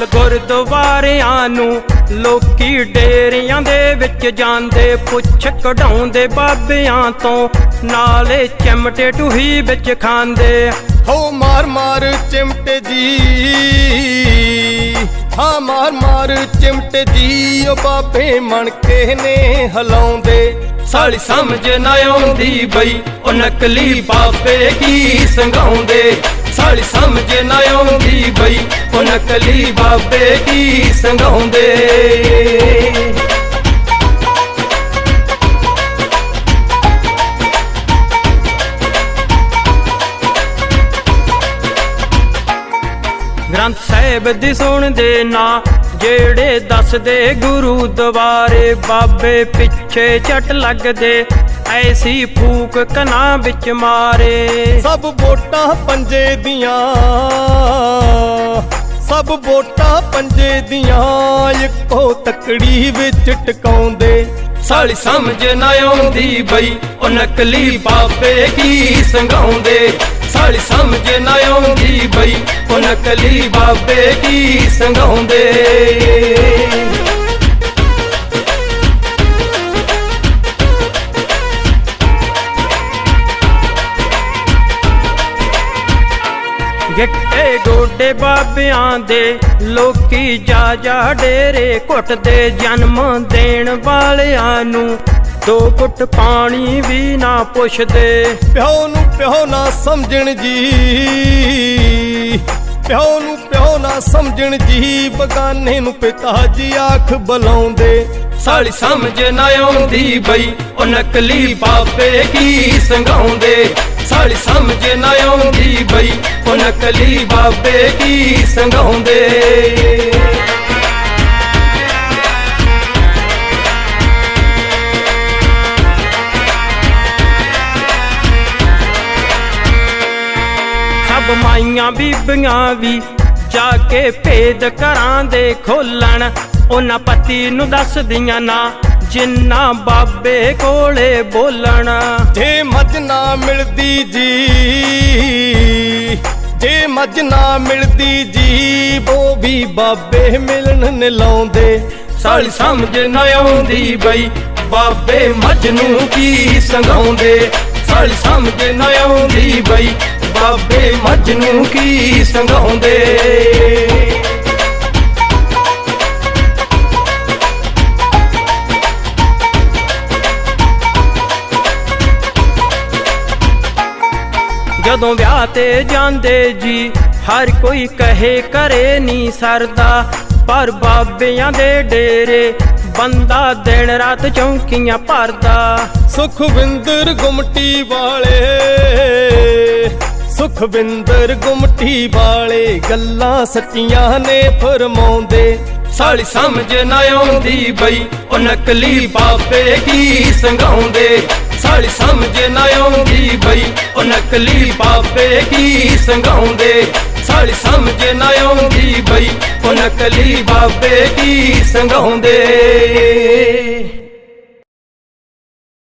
ਚੱਲ ਗੁਰਦੁਆਰਿਆਂ ਨੂੰ ਲੋਕੀ ਡੇਰਿਆਂ ਦੇ ਵਿੱਚ ਜਾਂਦੇ, ਪੁੱਛ ਕਢਾਉਂਦੇ ਬਾਬਿਆਂ ਤੋਂ, ਨਾਲੇ ਚਮਟੇ ਟੂਹੀ ਵਿੱਚ ਖਾਂਦੇ। ਹੋ ਮਾਰ ਮਾਰ ਚਿਮਟੇ ਜੀ, ਹਾਂ ਮਾਰ ਮਾਰ ਚਿਮਟੇ ਜੀ, ਉਹ ਬਾਬੇ ਮਣਕੇ ਨੇ ਹਲਾਉਂਦੇ। ਸਾਲੀ ਸਮਝ ਨਾ ਆਉਂਦੀ ਬਈ, ਉਹ ਨਕਲੀ ਬਾਬੇ ਕੀ ਸੰਗਾਉਂਦੇ। ਸਾਲੀ ਸਮਝ ਨਾ ਆਉਂਦੀ ਬਈ। ਉਹ ਨਕਲੀ ਬਾਬੇ ਦੀ ਸੰਗਾਉਂਦੇ? ਗ੍ਰੰਥ ਸਾਹਿਬ ਦੀ ਸੁਣਦੇ ਨਾ, ਜਿਹੜੇ ਦੱਸਦੇ ਗੁਰੂ ਦਵਾਰੇ, ਬਾਬੇ ਪਿੱਛੇ ਛੱਟ ਲੱਗਦੇ। ਐਸੀ ਫੂਕ ਕਨਾ ਵਿੱਚ ਮਾਰੇ। ਸਭ ਵੋਟਾਂ ਪੰਜੇ ਦੀਆਂ ਸਭ ਵੋਟਾਂ ਪੰਜੇ ਦੀਆਂ ਇੱਕੋ ਤਕੜੀ ਵਿੱਚ ਟਿਕਾਉਂਦੇ। ਸਾਲੀ ਸਮਝ ਨਾ ਆਉਂਦੀ ਬਈ ਉਹ ਨਕਲੀ ਬਾਬੇ ਕੀ ਸੰਗਾਉਂਦੇ। ਸਾਲੀ ਸਮਝ ਨਾ ਆਉਂਦੀ ਬਈ ਉਹ ਨਕਲੀ ਬਾਬੇ ਕੀ ਸੰਗਾਉਂਦੇ। ਗਿੱਟੇ ਗੋਡੇ ਬਾਬਿਆਂ ਦੇ ਲੋਕੀ ਜਾ ਜਾ ਡੇਰੇ ਘੁੱਟਦੇ ਜਨਮ ਦੇਣ ਵਾਲਿਆਂ ਨੂੰ। ਦੋ ਘੁੱਟ ਪਾਣੀ ਵੀ ਨਾ ਪੁੱਛਦੇ। ਪਿਓ ਨੂੰ ਪਿਓ ਨਾ ਸਮਝਣ ਜੀ ਪਿਓ ਨੂੰ ਪਿਓ ਨਾ ਸਮਝਣ ਜੀ ਬਗਾਨੇ ਨੂੰ ਪਿਤਾ ਜੀ ਆਖ ਬੁਲਾਉਂਦੇ। ਸਾਲੀ ਸਮਝ ਨਾ ਆਉਂਦੀ ਬਈ ਉਹ ਨਕਲੀ ਬਾਬੇ ਕੀ ਸੰਗਾਉਂਦੇ। ਸਾਲੀ ਨਕਲੀ ਬਾਬੇ ਕੀ ਸੰਗਾਉਂਦੇ? ਸਭ ਮਾਈਆਂ ਬੀਬੀਆਂ ਵੀ ਜਾ ਕੇ ਭੇਦ ਘਰਾਂ ਦੇ ਖੋਲਣ। ਉਹਨਾਂ ਪਤੀ ਨੂੰ ਦੱਸਦੀਆਂ ਨਾ ਜਿੰਨਾ ਬਾਬੇ ਕੋਲੇ ਬੋਲਣ। ਜੇ ਮੱਝ ਨਾ ਮਿਲਦੀ ਜੀ ਜੇ ਮੱਝ ਨਾ ਮਿਲਦੀ ਜੀ ਉਹ ਵੀ ਬਾਬੇ ਮਿਲਣ ਨੇ ਲਾਉਂਦੇ ਸਾਲੀ ਸਮਝ ਨਾ ਆਉਂਦੀ ਬਈ, ਬਾਬੇ ਮੱਝ ਨੂੰ ਕੀ ਸੰਗਾਉਂਦੇ? ਸਾਲੀ ਸਮਝ ਨਾ ਆਉਂਦੀ ਬਈ, ਬਾਬੇ ਮੱਝ ਨੂੰ ਕੀ ਸੰਗਾਉਂਦੇ? ਜਦੋਂ ਵਿਆਹ ਤੇ ਜਾਂਦੇ ਜੀ, ਹਰ ਕੋਈ ਕਹੇ ਕਰੇ ਨਹੀਂ ਸਰਦਾ। ਪਰ ਬਾਬਿਆਂ ਦੇ ਡੇਰੇ ਬੰਦਾ ਦਿਨ ਰਾਤ ਚੌਂਕੀਆਂ ਭਰਦਾ। ਸੁਖਵਿੰਦਰ ਗੁਮਟੀ ਵਾਲੇ, ਸੁਖਵਿੰਦਰ ਗੁਮਟੀ ਵਾਲੇ, ਗੱਲਾਂ ਸੱਚੀਆਂ ਨੇ ਫਰਮਾਉਂਦੇ। ਸਾਲੀ ਸਮਝ ਨਾ ਆਉਂਦੀ ਬਈ, ਉਹ ਨਕਲੀ ਬਾਬੇ ਕੀ ਸੰਗਾਉਂਦੇ? ਸਾਲੀ ਸਮਝ ਨਾ ਆਉਂਦੀ ਬਈ, ਉਹ ਨਕਲੀ ਬਾਬੇ ਕੀ ਸੰਗਾਉਂਦੇ? ਸਾਲੀ ਸਮਝ ਨਾ ਆਉਂਦੀ ਬਈ, ਉਹ ਨਕਲੀ ਬਾਬੇ ਕੀ ਸੰਗਾਉਂਦੇ?